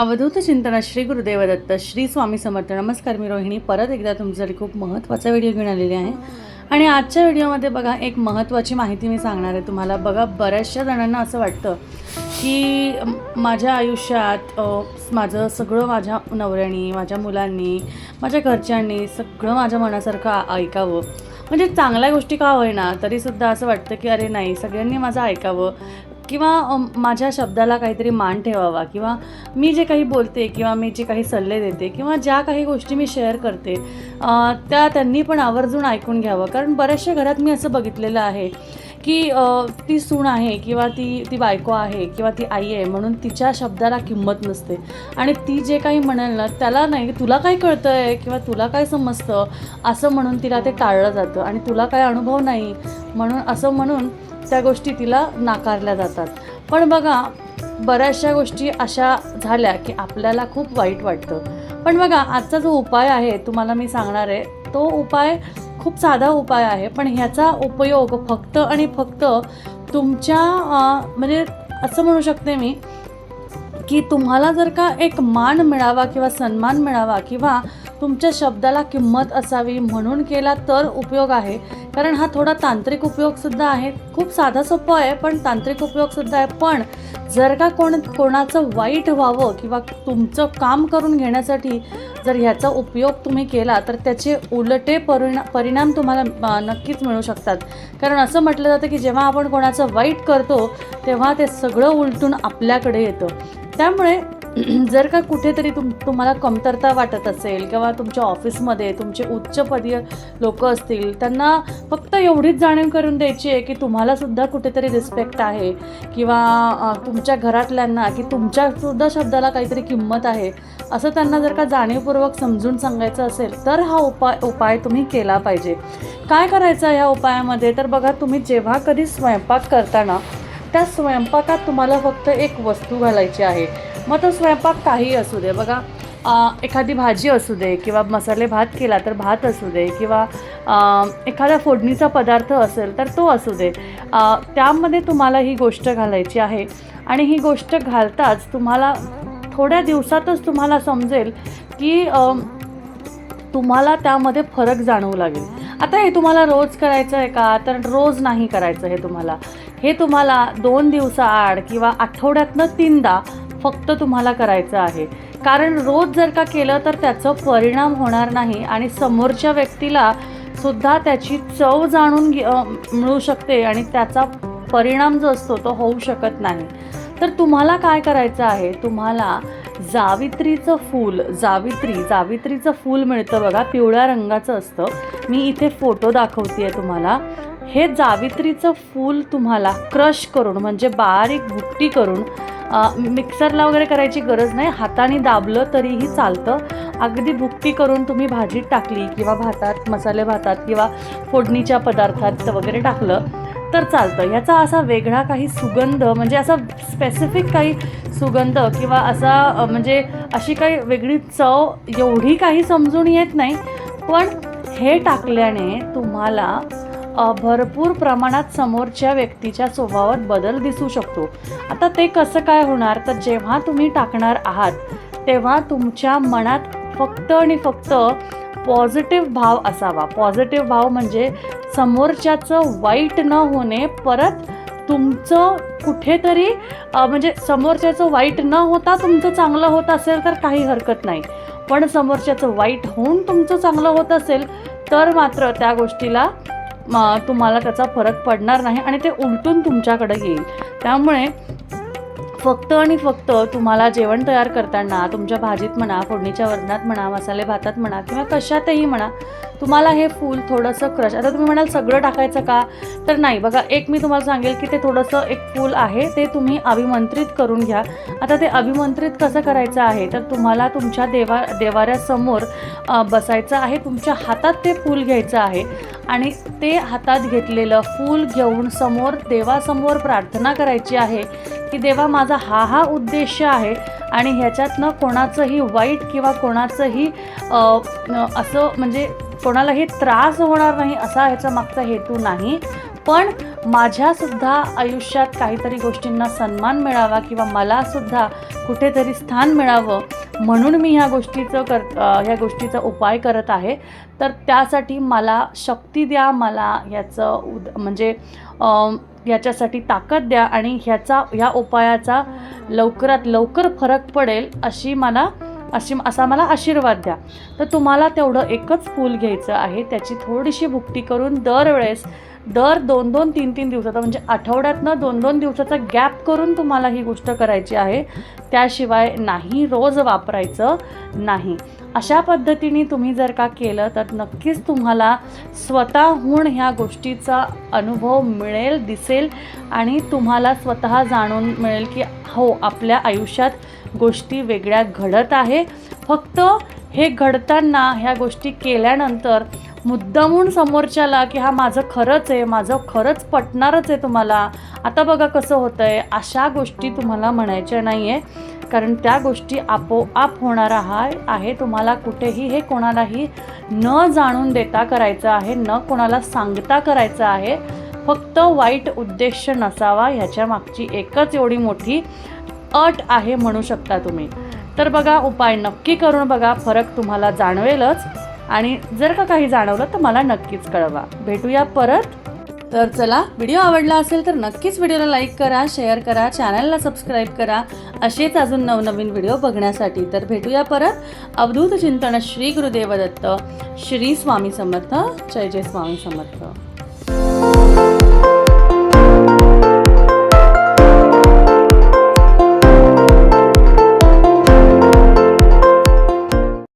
अवधूत चिंतन श्री गुरुदेव दत्त श्री स्वामी समर्थ. नमस्कार मी रोहिणी. परत एकदा तुमच्यासाठी खूप महत्त्वाचा व्हिडिओ घेऊन आलेली आहे. आणि आजच्या व्हिडिओमध्ये बघा एक महत्त्वाची माहिती मी सांगणार आहे तुम्हाला. बघा बऱ्याचशा जणांना असं वाटतं की माझ्या आयुष्यात माझं सगळं माझ्या नवऱ्यानी माझ्या मुलांनी माझ्या घरच्यांनी सगळं माझ्या मनासारखं ऐकावं. म्हणजे चांगल्या गोष्टी का होईना तरीसुद्धा असं वाटतं की अरे नाही सगळ्यांनी माझं ऐकावं. किंवा माझ्या शब्दाला काहीतरी मान ठेवावा किंवा मी जे काही बोलते किंवा मी जे काही सल्ले देते किंवा ज्या काही गोष्टी मी शेअर करते त्या त्यांनी पण आवर्जून ऐकून घ्यावं. कारण बऱ्याचशा घरात मी असं बघितलेलं आहे की ती सून आहे किंवा ती ती बायको आहे किंवा ती आई आहे म्हणून तिच्या शब्दाला किंमत नसते. आणि ती जे काही म्हणेल ना त्याला नाही तुला काय कळतं आहे किंवा तुला काय समजतं असं म्हणून तिला ते टाळलं जातं. आणि तुला काय अनुभव नाही म्हणून असं म्हणून त्या गोष्टी तिला नाकारल्या जातात. पण बघा बऱ्याचशा गोष्टी अशा झाल्या की आपल्याला खूप वाईट वाटतं. पण बघा आजचा जो उपाय आहे तुम्हाला मी सांगणार आहे तो उपाय खूप साधा उपाय आहे पण ह्याचा उपयोग फक्त आणि फक्त तुमच्या म्हणजे असं म्हणू शकते मी की तुम्हाला जर का एक मान मिळावा किंवा सन्मान मिळावा किंवा तुमच्या शब्दाला किंमत असावी म्हणून केला तर उपयोग आहे. कारण हा थोडा तांत्रिक उपयोगसुद्धा आहे. खूप साधा सोपं आहे पण तांत्रिक उपयोगसुद्धा आहे. पण जर का कोण कोणाचं वाईट व्हावं किंवा तुमचं काम करून घेण्यासाठी जर ह्याचा उपयोग तुम्ही केला तर त्याचे उलटे परिणा परिणाम तुम्हाला नक्कीच मिळू शकतात. कारण असं म्हटलं जातं की जेव्हा आपण कोणाचं वाईट करतो तेव्हा ते सगळं उलटून आपल्याकडे येतं. त्यामुळे जर का कुठेतरी तुम तुम्हाला कमतरता वाटत असेल किंवा तुमच्या ऑफिसमध्ये तुमचे उच्चपदीय लोक असतील त्यांना फक्त एवढीच जाणीव करून द्यायची आहे की तुम्हालासुद्धा कुठेतरी रिस्पेक्ट आहे किंवा तुमच्या घरातल्यांना की तुमच्यासुद्धा शब्दाला काहीतरी किंमत आहे असं त्यांना जर का जाणीवपूर्वक समजून सांगायचं असेल तर हा उपाय उपाय तुम्ही केला पाहिजे. काय करायचं ह्या उपायामध्ये? तर बघा तुम्ही जेव्हा कधी स्वयंपाक करताना त्या स्वयंपाकात तुम्हाला फक्त एक वस्तू घालायची आहे. मग तो स्वयंपाक काही असू दे. बघा एखादी भाजी असू दे किंवा मसाले भात केला तर भात असू दे किंवा एखादा फोडणीचा पदार्थ असेल तर तो असू दे. त्यामध्ये तुम्हाला ही गोष्ट घालायची आहे आणि ही गोष्ट घालताच तुम्हाला थोड्या दिवसातच तुम्हाला समजेल की तुम्हाला त्यामध्ये फरक जाणवू लागेल. आता हे तुम्हाला रोज करायचं आहे का? तर रोज नाही करायचं हे तुम्हाला. हे तुम्हाला दोन दिवसाआड किंवा आठवड्यातनं तीनदा फक्त तुम्हाला करायचं आहे. कारण रोज जर का केलं तर त्याचं परिणाम होणार नाही आणि समोरच्या व्यक्तीला सुद्धा त्याची चव जाणून घे मिळू शकते आणि त्याचा परिणाम जो असतो तो होऊ शकत नाही. तर तुम्हाला काय करायचं आहे? तुम्हाला जावित्रीचं फूल जावित्री जावित्रीचं फूल मिळतं बघा पिवळ्या रंगाचं असतं. मी इथे फोटो दाखवते आहे तुम्हाला. हे जावित्रीचं फूल तुम्हाला क्रश करून म्हणजे बारीक भुकटी करून मिक्सरला वगैरे करायची गरज नाही. हाताने दाबलं तरीही चालतं. अगदी भुकटी करून तुम्ही भाजीत टाकली किंवा भातात मसाले भातात किंवा फोडणीच्या पदार्थात वगैरे टाकलं तर चालतं. ह्याचा असा वेगळा काही सुगंध म्हणजे असा स्पेसिफिक काही सुगंध किंवा असा म्हणजे अशी काही वेगळी चव एवढी काही समजून येत नाही. पण हे टाकल्याने तुम्हाला भरपूर प्रमाणात समोरच्या व्यक्तीच्या स्वभावात बदल दिसू शकतो. आता ते कसं काय होणार? तर जेव्हा तुम्ही टाकणार आहात तेव्हा तुमच्या मनात फक्त आणि फक्त पॉझिटिव्ह भाव असावा. पॉझिटिव्ह भाव म्हणजे समोरच्याचं वाईट न होणे परत तुमचं कुठेतरी म्हणजे समोरच्याचं वाईट न होता तुमचं चांगलं होत असेल तर काही हरकत नाही. पण समोरच्याचं वाईट होऊन तुमचं चांगलं होत असेल तर मात्र त्या गोष्टीला तुम्हाला त्याचा फरक पडणार नाही आणि ते उलटून तुमच्याकडे येईल. त्यामुळे फक्त आणि फक्त तुम्हाला जेवण तयार करताना तुमच्या भाजीत म्हणा फोडणीच्या वरणात म्हणा मसाले भातात म्हणा किंवा कशातही म्हणा तुम्हाला हे फूल थोडंसं क्रश आता तुम्ही म्हणाल सगळं टाकायचं का? तर नाही. बघा एक मी तुम्हाला सांगेल की ते थोडंसं एक फूल आहे ते तुम्ही अभिमंत्रित करून घ्या. आता ते अभिमंत्रित कसं करायचं आहे? तर तुम्हाला तुमच्या देवा देवाऱ्यासमोर बसायचं आहे. तुमच्या हातात ते फूल घ्यायचं आहे. आणि ते हातात घेतलेलं फूल घेऊन समोर देवासमोर प्रार्थना करायची आहे की देवा माझा हा हा उद्देश आहे आणि ह्याच्यातनं कोणाचंही वाईट किंवा कोणाचंही असं म्हणजे कोणालाही त्रास होणार नाही असा ह्याचा मागचा हेतू नाही. पण माझ्यासुद्धा आयुष्यात काहीतरी गोष्टींना सन्मान मिळावा किंवा मलासुद्धा कुठेतरी स्थान मिळावं म्हणून मी ह्या गोष्टीचं कर ह्या गोष्टीचा उपाय करत आहे. तर त्यासाठी मला शक्ती द्या मला ह्याचं उद म्हणजे ह्याच्यासाठी ताकद द्या आणि ह्याचा ह्या उपायाचा लवकरात लवकर फरक पडेल अशी मला अशी असा मला आशीर्वाद द्या. तर तुम्हाला तेवढं एकच फूल घ्यायचं आहे त्याची थोडीशी भुकटी करून दरवेळेस दर दोन दोन तीन तीन दिवसाचा म्हणजे आठवड्यातनं दोन दोन दिवसाचा गॅप करून तुम्हाला ही गोष्ट करायची आहे. त्याशिवाय नाही रोज वापरायचं नाही. अशा पद्धतीने तुम्ही जर का केलं तर नक्कीच तुम्हाला स्वतःहून ह्या गोष्टीचा अनुभव मिळेल दिसेल आणि तुम्हाला स्वतः जाणून मिळेल की हो आपल्या आयुष्यात गोष्टी वेगळ्या घडत आहे. फक्त हे घडताना ह्या गोष्टी केल्यानंतर मुद्दामून समोरच्याला की हा माझं खरंच आहे माझं खरंच पटणारच आहे तुम्हाला. आता बघा कसं होतं आहे अशा गोष्टी तुम्हाला म्हणायच्या नाही आहे कारण त्या गोष्टी आपोआप होणारा हा आहे. तुम्हाला कुठेही हे कोणालाही न जाणून देता करायचं आहे न कोणाला सांगता करायचं आहे. फक्त वाईट उद्देश नसावा. ह्याच्या मागची एकच एवढी मोठी अट आहे म्हणू शकता तुम्ही. तर बघा उपाय नक्की करून बघा. फरक तुम्हाला जाणवेलच. आणि जर का काही जाणवलं तर मला नक्कीच कळवा. भेटूया परत. तर चला व्हिडिओ आवडला असेल तर नक्कीच व्हिडिओला लाईक करा शेअर करा चॅनलला सबस्क्राईब करा. असेच अजून नवनवीन व्हिडिओ बघण्यासाठी तर भेटूया परत. अवधूत चिंतन श्री गुरुदेव दत्त श्री स्वामी समर्थ जय जय स्वामी समर्थ.